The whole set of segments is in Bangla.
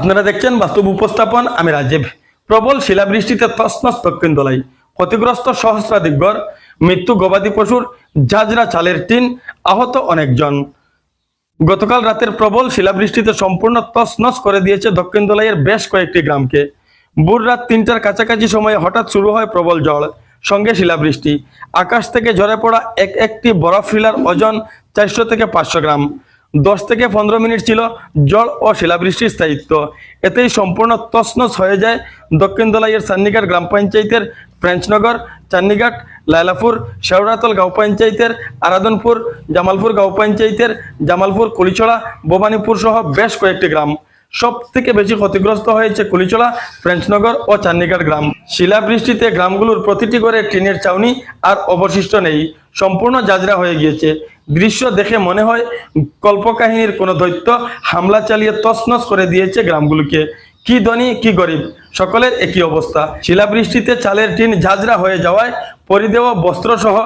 আপনারা দেখছেন বাস্তব উপস্থাপন, আমি রাজীব। প্রবল শিলাবৃষ্টিতে তসনস দক্ষিণ দোলাই। ক্ষতিগ্রস্ত সহস্রাধিক গড় মৃত্যু গবাদি পশুর ঝাঁঝরা চালের টিন, আহত অনেকজন। গতকাল রাতের প্রবল শিলাবৃষ্টিতে সম্পূর্ণ তছনছ করে দিয়েছে দক্ষিণ দোলাইয়ের বেশ কয়েকটি গ্রামকে। ভোর রাত তিনটার কাছাকাছি সময়ে হঠাৎ শুরু হয় প্রবল জল সঙ্গে শিলাবৃষ্টি। আকাশ থেকে ঝরে পড়া এক একটি বরফ শিলার ওজন চারশো থেকে পাঁচশো গ্রাম। দশ থেকে পনেরো মিনিট ছিল জল ও শিলাবৃষ্টির স্থায়িত্ব। এতেই সম্পূর্ণ তছনছ হয়ে যায় দক্ষিণ দোলাইয়ের চান্নিঘাট গ্রাম পঞ্চায়েতের ফ্রেঞ্চনগর চান্নিঘাট, লায়লাপুর, শেওড়াতল গাঁও পঞ্চায়েতের আরাদনপুর জামালপুর গাঁও পঞ্চায়েতের, জামালপুর কুলিছড়া ভবানীপুর সহ বেশ কয়েকটি গ্রাম। সব থেকে বেশি ক্ষতিগ্রস্ত হয়েছে কুলিচড়া ফ্রেঞ্চনগর ও চান্নিঘাট গ্রাম। শিলাবৃষ্টিতে গ্রামগুলোর প্রতিটি ঘরে টিনের ছাউনি আর অবশিষ্ট নেই। সম্পূর্ণ যাজরা হয়ে গিয়েছে। দৃশ্য দেখে মনে হয় কল্পকাহিনীর কোনো দৈত্য হামলা চালিয়ে তছনছ করে দিয়েছে গ্রামগুলোকে। কি ধনী, কি গরিব, সকলের একই অবস্থা। শিলাবৃষ্টিতে চালের টিন ঝাঁঝরা হয়ে যাওয়ায় পরিদেওয়া বস্ত্র সহ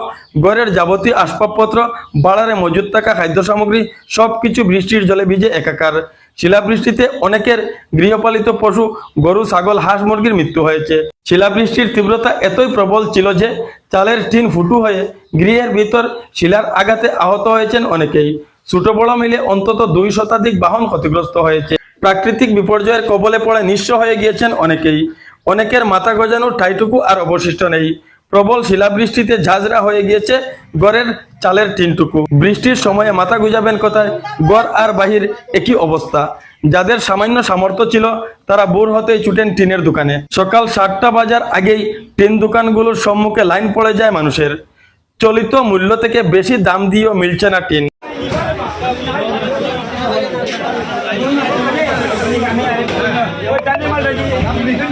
ঘরের যাবতীয় আসবাবপত্র, বাড়ারে মজুদ থাকা খাদ্য সামগ্রী সব কিছু বৃষ্টির জলে ভিজে একাকার। শিলাবৃষ্টিতে অনেকের গৃহপালিত পশু, গরু, ছাগল, হাঁস, মুরগির মৃত্যু হয়েছে। শিলাবৃষ্টির তীব্রতা এতই প্রবল ছিল যে চালের টিন ফুটু হয়ে গৃহের ভিতর শিলার আঘাতে আহত হয়েছেন অনেকেই। ছোট বড় মিলে অন্তত দুই শতাধিক বাহন ক্ষতিগ্রস্ত হয়েছে। প্রাকৃতিক বিপর্যয়ের কবলে পড়ে নিঃস্ব হয়ে গিয়েছেন অনেকেই। অনেকের মাথা গজানোর ঠাইটুকু আর অবশিষ্ট নেই। প্রবল শিলাবৃষ্টিতে ঝাঁঝরা হয়ে গিয়েছে গড়ের চালের টিনটুকু। বৃষ্টির সময়ে মাথা গুজাবেন কোথায়? গড় আর বাহির একই অবস্থা। যাদের সামান্য সামর্থ্য ছিল, তারা বোর হতেই ছুটেন টিনের দোকানে। সকাল সাতটা বাজার আগেই টিন দোকানগুলোর সম্মুখে লাইন পড়ে যায় মানুষের। চলিত মূল্য থেকে বেশি দাম দিয়েও মিলছে না টিন।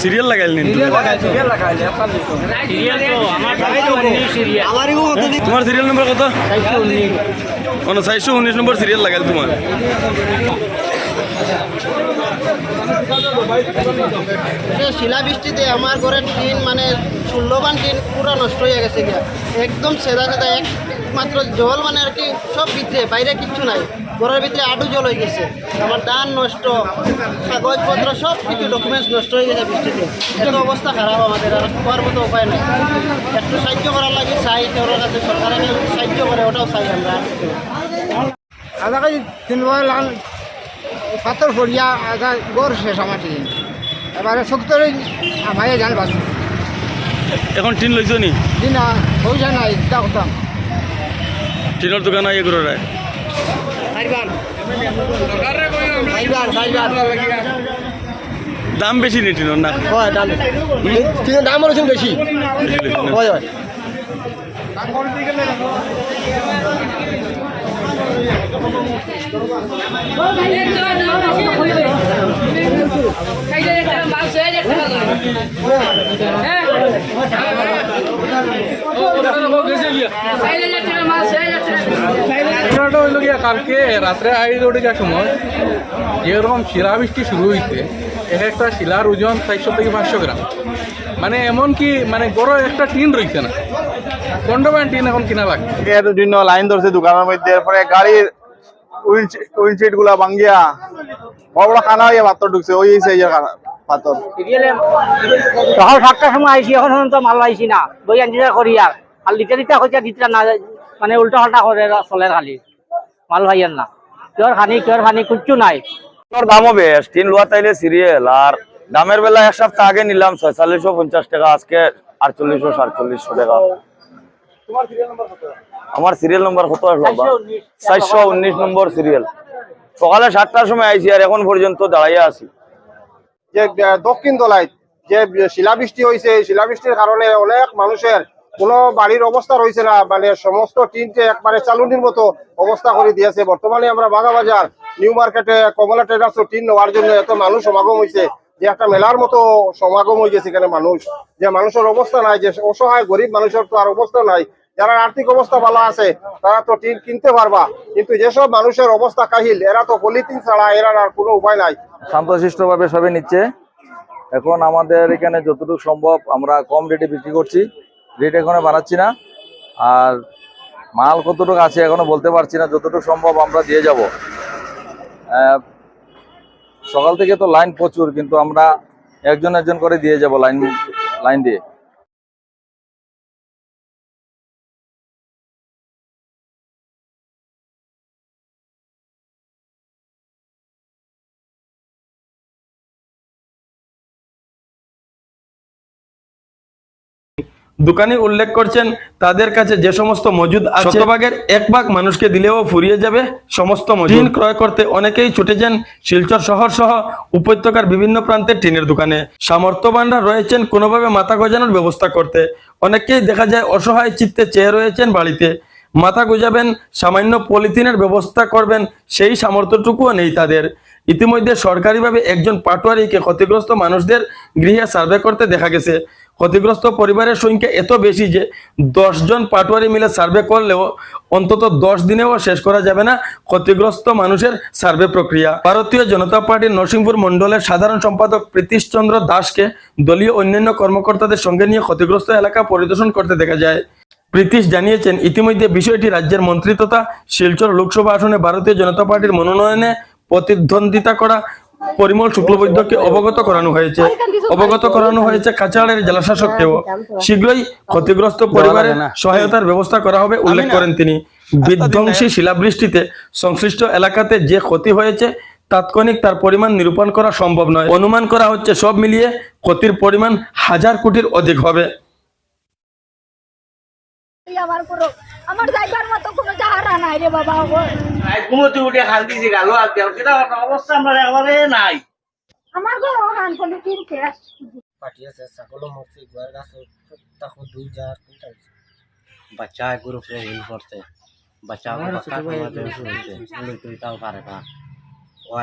সিরিয়াল লাগাইল তোমার সিরিয়াল নম্বর কত? উনচাইশো উনিশ নম্বর সিরিয়াল লাগাইল তোমার। শিলাবৃষ্টিতে আমার ঘরের টিন মানে ষোলোবান টিন পুরো নষ্ট হয়ে গেছে গিয়া। একদম সেদা সেদা এক মাত্র জল মানে আর কি সব ভিতরে বাইরে কিচ্ছু নাই। ঘরের ভিতরে আডু জল হয়ে গেছে। আমার ধান নষ্ট কাগজপত্র সব কিছু ডকুমেন্টস নষ্ট হয়ে গেছে বৃষ্টিতে। এত অবস্থা খারাপ আমাদের আর হওয়ার মতো উপায় নাই। একটু সাহায্য করার লাগে চাই ওর কাছে সরকারে সাহায্য করে ওটাও চাই আমরা। পাথর ফরিয়া আধা গড় শেষ আমার টিন এবারে সত্তর আমায় জান বাস এখন টিন লইছো নি? দিন পয়সা নাই চিন্তা করতাম টিনের দোকান ইয়ে করে রায় দাম বেশি নি টিনের না? হয় ডাল টিনের দাম বেশি বেশি হয় হয়। কালকে রাত্রে আড়াই ওটার সময় যেরকম শিলাবৃষ্টি শুরু হইতে এক একটা শিলার ওজন চারশো থেকে পাঁচশো গ্রাম। মানে এমন কি মানে বড় একটা টিন রয়েছে না। কন্ডোম্যান টিন এখন কিনা লাগবে এর জন্য লাইন ধরছে দোকানের মধ্যে এরপরে গাড়ির উইন্ডশিটগুলা ভাঙ্গিয়া বড় বড় খানা হইয়া পাথর ঢুকছে ওই পাথর। সকাল সাতটার সময় আইসি এখন তো মাল আইসি না। বই আনজিটা করি আর। আর লিটা লিটা হইতে দিতরা না মানে উল্টা পাল্টা করে চলে খালি। মাল ভাইয়ার না। কিয়র খানি কিয়র খানি কিচ্ছু নাই। ওর দামও বেশ টিন লোয়া তাইলে সিরিয়াল আর দামের বেলা এক সপ্তাহ আগে নিলাম ছয়চল্লিশশো পঞ্চাশ টাকা আজকে আটচল্লিশশো সাতচল্লিশশো টাকা। আমার সিরিয়াল নম্বর কত আসলো চারশো উনিশ। নম্বর সিরিয়াল সকালে সাতটার সময় আইছি আর এখন পর্যন্ত দাঁড়াইয়া আছি। যে দক্ষিণ দোলাই যে শিলাবৃষ্টি হয়েছে শিলাবৃষ্টির কারণে অনেক মানুষের কোনো বাড়ির অবস্থা রয়েছে না মানে সমস্ত টিনটে একবারে চালুনির মতো অবস্থা করে দিয়েছে। বর্তমানে আমরা বাজার নিউ মার্কেটে কমলা ট্রেডার্স টিন নেওয়ার জন্য এত মানুষ সমাগম হয়েছে যে একটা মেলার মতো সমাগম হয়ে গেছে এখানে মানুষ। যে মানুষের অবস্থা নাই যে অসহায় গরিব মানুষের তো আর অবস্থা নাই যারা আর্থিক অবস্থা ভালো আছে, তারা তো টিন কিনতে পারবা। কিন্তু যেসব মানুষের অবস্থা কাহিল, এরা তো পলিথিন ছাড়া এরা আর কোনো উপায় নাই। শান্তশিষ্টভাবে সবাই নিচ্ছে। এখন আমাদের এখানে যতটুকু সম্ভব আমরা কম রেটে বিক্রি করছি। রেট এখনও বাড়াচ্ছি না। আর মাল কতটুকু আছে এখনও বলতে পারছি না। যতটুকু সম্ভব আমরা দিয়ে যাব। সকাল থেকে তো লাইন প্রচুর, কিন্তু আমরা একজন একজন করে দিয়ে যাব লাইন লাইন দিয়ে। দোকানি উল্লেখ করছেন তাদের কাছে যে সমস্ত মজুদ আছে শতভাগের এক ভাগ মানুষকে দিলেও ফুরিয়ে যাবে। সমস্ত মজুদ। টিন ক্রয় করতে অনেকেই ছুটে যান শিলচর শহর সহ উপত্যকার বিভিন্ন প্রান্তে টিনের দোকানে। সামর্থ্যবানরা রয়েছেন কোনোভাবে মাথা গজানোর ব্যবস্থা করতে। অনেকেই দেখা যায় অসহায় চিত্তে চেয়ে রয়েছেন বাড়িতে। মাথা গুজাবেন সামান্য পলিথিনের ব্যবস্থা করবেন সেই সামর্থ্যটুকুও নেই তাদের। ইতিমধ্যে সরকারিভাবে একজন পাটোয়ারিকে ক্ষতিগ্রস্ত মানুষদের গৃহে সার্ভে করতে দেখা গেছে। ক্ষতিগ্রস্ত পরিবারের সংখ্যা এত বেশি যে জন পাটোয়ারি মিলে সার্ভে করলেও অন্তত দশ দিনেও শেষ করা যাবে না ক্ষতিগ্রস্ত মানুষের সার্ভে প্রক্রিয়া। ভারতীয় জনতা পার্টির নরসিংপুর মণ্ডলের সাধারণ সম্পাদক প্রীতিশ চন্দ্র দাসকে দলীয় অন্যান্য কর্মকর্তাদের সঙ্গে নিয়ে ক্ষতিগ্রস্ত এলাকা পরিদর্শন করতে দেখা যায়। প্রীতিশ জানিয়েছেন, ইতিমধ্যে বিষয়টি রাজ্যের মন্ত্রী তথা শিলচর লোকসভা আসনে ভারতীয় জনতা পার্টির মনোনয়নে প্রতিদ্বন্দ্বিতা করা পরিমল শুক্লবৈদ্যকে অবগত করানো হয়েছে। অবগত করানো হয়েছে কাছাড়ের জেলাশাসককেও। শীঘ্রই ক্ষতিগ্রস্ত পরিবারের সহায়তার ব্যবস্থা করা হবে উল্লেখ করেন তিনি। বিধ্বংসী শিলাবৃষ্টিতে সংশ্লিষ্ট এলাকাতে যে ক্ষতি হয়েছে তাৎক্ষণিক তার পরিমাণ নিরূপণ করা সম্ভব নয়। অনুমান করা হচ্ছে সব মিলিয়ে ক্ষতির পরিমাণ হাজার কোটির অধিক হবে। আমার আমার যাইবার মতো কোনো জাহারা নাই রে বাবা ও। ঘুমোতে উঠে হাল দিয়েছি গালো হাল দেওয়া সেটা অবস্থা আমরা একেবারে নাই। আমার ঘর হান কোনো কিনতে পাঠিয়েছে ছাগলও মরছে গোয়ার গাছে তখন দুই যার কোনটা বাচ্চা গ্রুপ রে হিল করতে বাচ্চা তাও পারে না।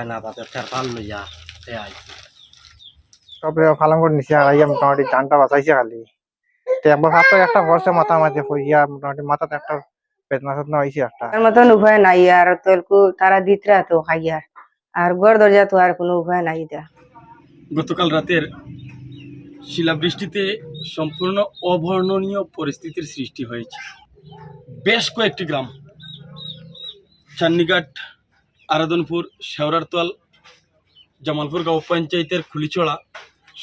না তাতে ফের পাল লইয়া তে আই তবে ফালাম করে নিচে আইয়া মোটামুটি জানটা বাঁচাইছে খালি। তো একবার হাত একটা ভরসা মাথা মাঝে হইয়া মোটামুটি মাথাতে একটা বেদনা সদনা হয়েছে একটা। তার মতন উপায় নাই আর তোলকু তারা দিতরা তো খাইয়া আর। গড় দরজা তো আর কোনো উপায় নাই দা গতকাল রাতের শিলাবৃষ্টিতে সম্পূর্ণ অবর্ণনীয় পরিস্থিতির সৃষ্টি হয়েছে। বেশ কয়েকটি গ্রাম চান্নিঘাট আরাদনপুর শেওরারতল জামালপুর গাঁও পঞ্চায়েতের খুলিছড়া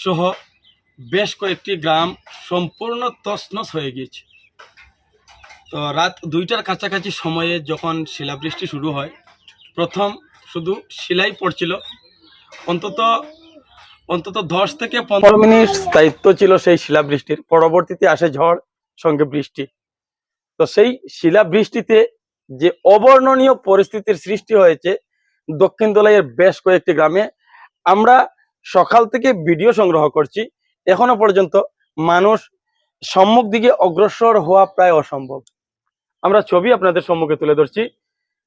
সহ বেশ কয়েকটি গ্রাম সম্পূর্ণ তছনছ হয়ে গিয়েছে। তো রাত দুইটার কাছাকাছি সময়ে যখন শিলাবৃষ্টি শুরু হয়, প্রথম শুধু শিলাই পড়ছিল। অন্তত অন্তত দশ থেকে পনেরো মিনিট স্থায়িত্ব ছিল সেই শিলাবৃষ্টির। পরবর্তীতে আসে ঝড়, সঙ্গে বৃষ্টি। তো সেই শিলাবৃষ্টিতে যে অবর্ণনীয় পরিস্থিতির সৃষ্টি হয়েছে দক্ষিণ দোলাইয়ের বেশ কয়েকটি গ্রামে, আমরা সকাল থেকে ভিডিও সংগ্রহ করছি। এখনও পর্যন্ত মানুষ সম্মুখ দিকে অগ্রসর হওয়া প্রায় অসম্ভব। আমরা ছবি আপনাদের সম্মুখে তুলে ধরছি।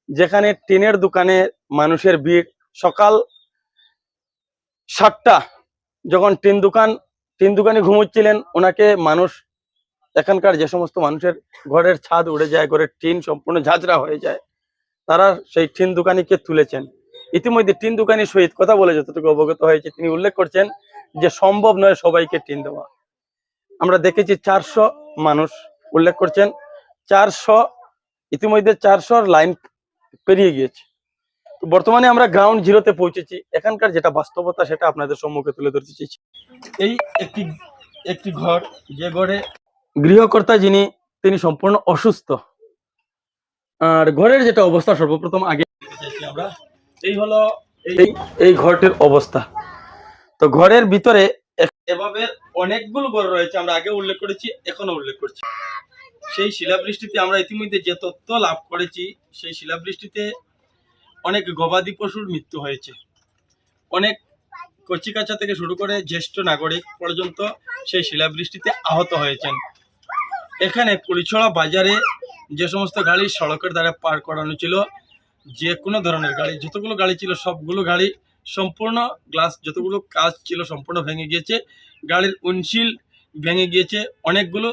যেখানে টিনের দোকানে মানুষের ভিড় সকাল সাতটা, যখন টিন দোকান, টিন দোকানে ঘুমোচ্ছিলেন, ওনাকে মানুষ, এখানকার যে সমস্ত মানুষের ঘরের ছাদ উড়ে যায়, ঘরের টিন সম্পূর্ণ ঝাঁঝরা হয়ে যায়, তারা সেই টিন দোকানিকে তুলেছেন। ইতিমধ্যে টিন দোকানির সহিত কথা বলে যতটুকু অবগত হয়েছে, তিনি উল্লেখ করছেন যে সম্ভব নয় সবাইকে টিন দেওয়া। আমরা দেখেছি চারশো মানুষ, উল্লেখ করছেন চারশো, ইতিমধ্যে চারশোর লাইন পেরিয়ে গিয়েছে। বর্তমানে আমরা গ্রাউন্ড জিরোতে পৌঁছেছি। এখানকার যেটা বাস্তবতা, সেটা আপনাদের সম্মুখে তুলে ধরতে চেয়েছি এই একটি একটি ঘর, যে ঘরে গৃহকর্তা যিনি, তিনি সম্পূর্ণ অসুস্থ। আর ঘরের যেটা অবস্থা, সর্বপ্রথম আগে আমরা, এই হলো এই এই ঘরটির অবস্থা। তো ঘরের ভিতরে এভাবে অনেকগুলো ঘর রয়েছে, আমরা আগে উল্লেখ করেছি এখনও উল্লেখ করছি। সেই শিলাবৃষ্টিতে আমরা ইতিমধ্যে যে তথ্য লাভ করেছি, সেই শিলাবৃষ্টিতে অনেক গবাদি পশুর মৃত্যু হয়েছে। অনেক কচিকাচা থেকে শুরু করে জ্যেষ্ঠ নাগরিক পর্যন্ত সেই শিলাবৃষ্টিতে আহত হয়েছেন। এখানে কুড়িছড়া বাজারে যে সমস্ত গাড়ি সড়কের দ্বারা পার করানো ছিল, যে কোনো ধরনের গাড়ি, যতগুলো গাড়ি ছিল সবগুলো গাড়ি সম্পূর্ণ গ্লাস, যতগুলো কাজ ছিল সম্পূর্ণ ভেঙে গিয়েছে, গাড়ির উইন্ডশিল্ড ভেঙে গিয়েছে, অনেকগুলো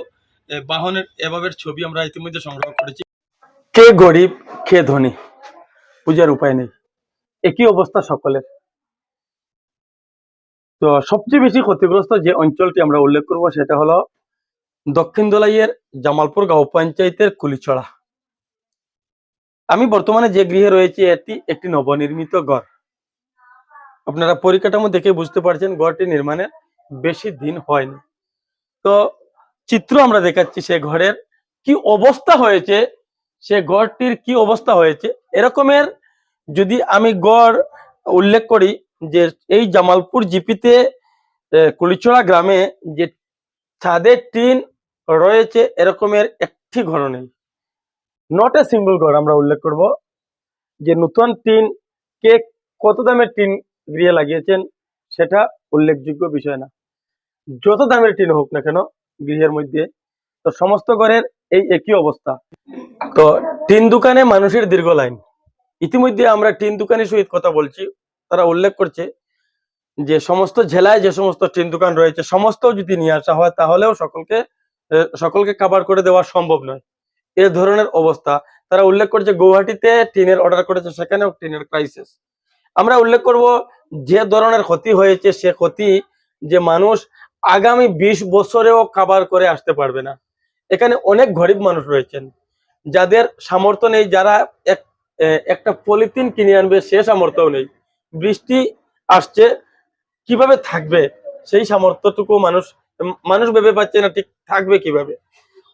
বাহনের এভাবের ছবি আমরা ইতিমধ্যে সংগ্রহ করেছি। কে গরিব, কে ধনী? পূজার উপায় নেই। একই অবস্থা সকলের। তো সবচেয়ে বেশি ক্ষতিগ্রস্ত যে অঞ্চলটি আমরা উল্লেখ করব সেটা হলো দক্ষিণ দোলাইয়ের জামালপুর গাঁও পঞ্চায়েতের কুলিছড়া। আমি বর্তমানে যে গৃহে রয়েছে, এটি একটি নবনির্মিত ঘর। আপনারা পরিকাঠামো দেখে বুঝতে পারছেন, ঘরটি নির্মাণের বেশি দিন হয়নি। তো চিত্র আমরা দেখাচ্ছি সে ঘরের কি অবস্থা হয়েছে, সে ঘরটির কি অবস্থা হয়েছে। এরকমের যদি আমি গড় উল্লেখ করি যে এই জামালপুর জিপিতে কুলিচড়া গ্রামে যে ছাদের টিন রয়েছে, এরকমের একটি ঘর নেই। নট এ সিঙ্গল ঘর আমরা উল্লেখ করব। যে নতুন টিন কে কত দামের টিন গৃহে লাগিয়েছেন, সেটা উল্লেখযোগ্য বিষয় না। যত দামের টিন হোক না কেন গৃহের মধ্যে। তো সমস্ত ঘরের এই একই অবস্থা। তো টিন দোকানে মানুষের দীর্ঘ লাইন। ইতিমধ্যে আমরা টিন দোকানের সহিত কথা বলছি। তারা উল্লেখ করছে যে, সমস্ত জেলায় যে সমস্ত টিন দোকান রয়েছে সমস্ত যদি নিয়ে আসা হয়, তাহলেও সকলকে সকলকে কাভার করে দেওয়া সম্ভব নয়। এ ধরনের অবস্থা। তারা উল্লেখ করছে গৌহাটিতে টিনের অর্ডার করেছে, সেখানেও টিনের ক্রাইসিস আমরা উল্লেখ করব, যে ধরনের ক্ষতি হয়েছে, সে ক্ষতি যে মানুষ আগামী বিশ বছরেও কাভার করে আসতে পারবে না। এখানে অনেক গরিব মানুষ রয়েছেন। যাদের সামর্থ্য নেই, যারা এক একটা পলিথিন কিনে আনবে, সে সামর্থ্য নেই। বৃষ্টি আসছে, কীভাবে থাকবে? সেই সামর্থ্যটুকু মানুষ মানুষ ভেবে পাচ্ছে না, ঠিক থাকবে কীভাবে?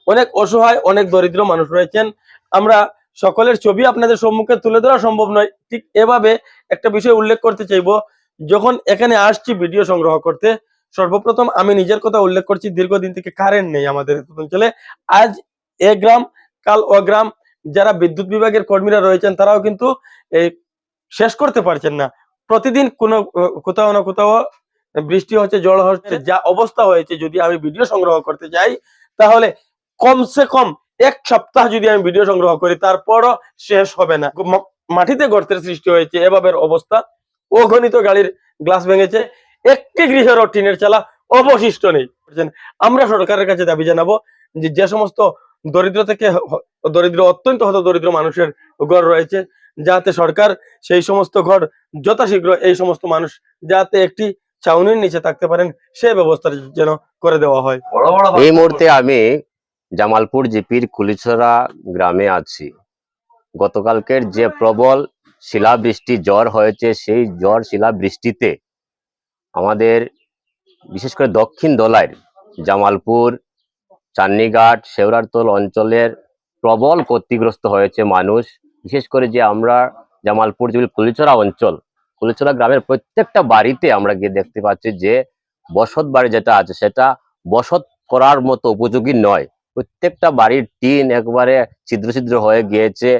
অনেক অসহায়, অনেক দরিদ্র মানুষ রয়েছেন। আমরা সকলের ছবি আপনাদের সম্মুখে তুলে ধরা সম্ভব নয়। ঠিক এভাবে একটা বিষয় উল্লেখ করতে চাইব। যখন এখানে আসছি, ভিডিও সংগ্রহ করতে সর্বপ্রথম আমি নিজের কথা উল্লেখ করছি, দীর্ঘদিন থেকে কারেন্ট নেই আমাদের অঞ্চলে। আজ এ গ্রাম, কাল ও গ্রাম, যারা বিদ্যুৎ বিভাগের কর্মীরা রয়েছেন, তারাও কিন্তু শেষ করতে পারছেন না। প্রতিদিন কোনো, কোথাও না কোথাও বৃষ্টি হচ্ছে, জল হচ্ছে, যা অবস্থা হয়েছে যদি আমি ভিডিও সংগ্রহ করতে যাই তাহলে কমসে কম এক সপ্তাহ যদি আমি ভিডিও সংগ্রহ করি, তারপরও শেষ হবে না। মাটিতে গর্তের সৃষ্টি হয়েছে এভাবে অবস্থা। অগণিত গাড়ির গ্লাস ভেঙেছে একটি গৃহেরও টিনের চালা অবশিষ্ট নেই। বুঝছেন? আমরা সরকারের কাছে দাবি জানাব যে যে সমস্ত দরিদ্র থেকে দরিদ্র অত্যন্ত হত দরিদ্র মানুষের ঘর রয়েছে যাতে সরকার সেই সমস্ত ঘর যথাশীঘ্র এই সমস্ত মানুষ যাতে একটি ছাউনির নিচে থাকতে পারেন সেই ব্যবস্থা যেন করে দেওয়া হয়। এই মুহূর্তে আমি জামালপুর জিপির কুলিছড়া গ্রামে আছি। গতকালকের যে প্রবল শিলাবৃষ্টি জ্বর হয়েছে সেই জ্বর শিলাবৃষ্টিতে আমাদের বিশেষ করে দক্ষিণ দোলাইর জামালপুর, চান্নিঘাট শেওরারতল অঞ্চলের প্রবল ক্ষতিগ্রস্ত হয়েছে মানুষ। বিশেষ করে যে আমরা জামালপুর যে কুলিছড়া অঞ্চল কুলিছড়া গ্রামের প্রত্যেকটা বাড়িতে আমরা গিয়ে দেখতে পাচ্ছি যে বসত বাড়ি যেটা আছে, সেটা বসত করার মতো উপযোগী নয়। প্রত্যেকটা বাড়ির টিন একবারে ছিদ্র ছিদ্র হয়ে গিয়েছে,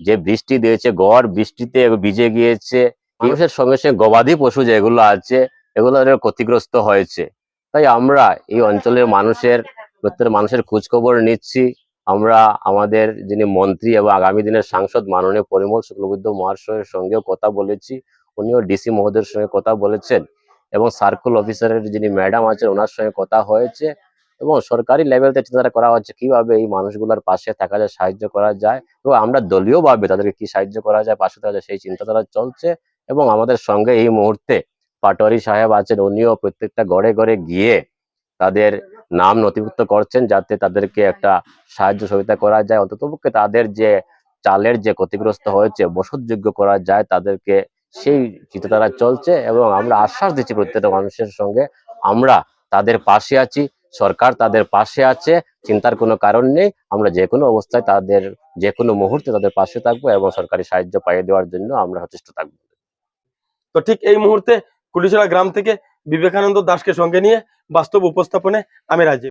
যে বৃষ্টি দিয়েছে, গড় বৃষ্টিতে ভিজে গিয়েছে। মানুষের সঙ্গে সঙ্গে গবাদি পশু যেগুলো আছে এগুলো ক্ষতিগ্রস্ত হয়েছে। তাই আমরা এই অঞ্চলের মানুষের, প্রত্যেক মানুষের খোঁজখবর নিচ্ছি। আমরা আমাদের যিনি মন্ত্রী এবং আগামী দিনের সাংসদ মাননীয় পরিমল শুক্লবুদ্ধ মহাশয়ের সঙ্গেও কথা বলেছি। উনিও ডিসি মহোদয়ের সঙ্গে কথা বলেছেন এবং সার্কেল অফিসারের যিনি ম্যাডাম আছেন, ওনার সঙ্গে কথা হয়েছে এবং সরকারি লেভেলতে চিন্তা করা হচ্ছে কীভাবে এই মানুষগুলোর পাশে থাকা যায়, সাহায্য করা যায় এবং আমরা দলীয়ভাবে তাদেরকে কি সাহায্য করা যায়, পাশে থাকা যায় সেই চিন্তাধারা চলছে এবং আমাদের সঙ্গে এই মুহূর্তে পাটোয়ারি সাহেব আছেন, উনিও প্রত্যেকটা ঘরে ঘরে গিয়ে তাদের নাম নথিভুক্ত করছেন যাতে তাদেরকে একটা সাহায্য সহযোগিতা করা যায়। অন্ততপক্ষে তাদের যে চালের যে ক্ষতিগ্রস্ত হয়েছে, বসতযোগ্য করা যায়, তাদেরকে সেই চিন্তাধারা চলছে এবং আমরা আশ্বাস দিচ্ছি প্রত্যেকটা মানুষের সঙ্গে, আমরা তাদের পাশে আছি, সরকার তাদের পাশে আছে, চিন্তার কোনো কারণ নেই, আমরা যে কোনো অবস্থায় তাদের, যে কোনো মুহূর্তে তাদের পাশে থাকব এবং সরকারি সাহায্য পাইয়ে দেওয়ার জন্য আমরা সচেষ্ট থাকব। তো ঠিক এই মুহূর্তে কুলিছড়া গ্রাম থেকে বিবেকানন্দ দাসকে সঙ্গে নিয়ে বাস্তব উপস্থাপনে আমি রাজি।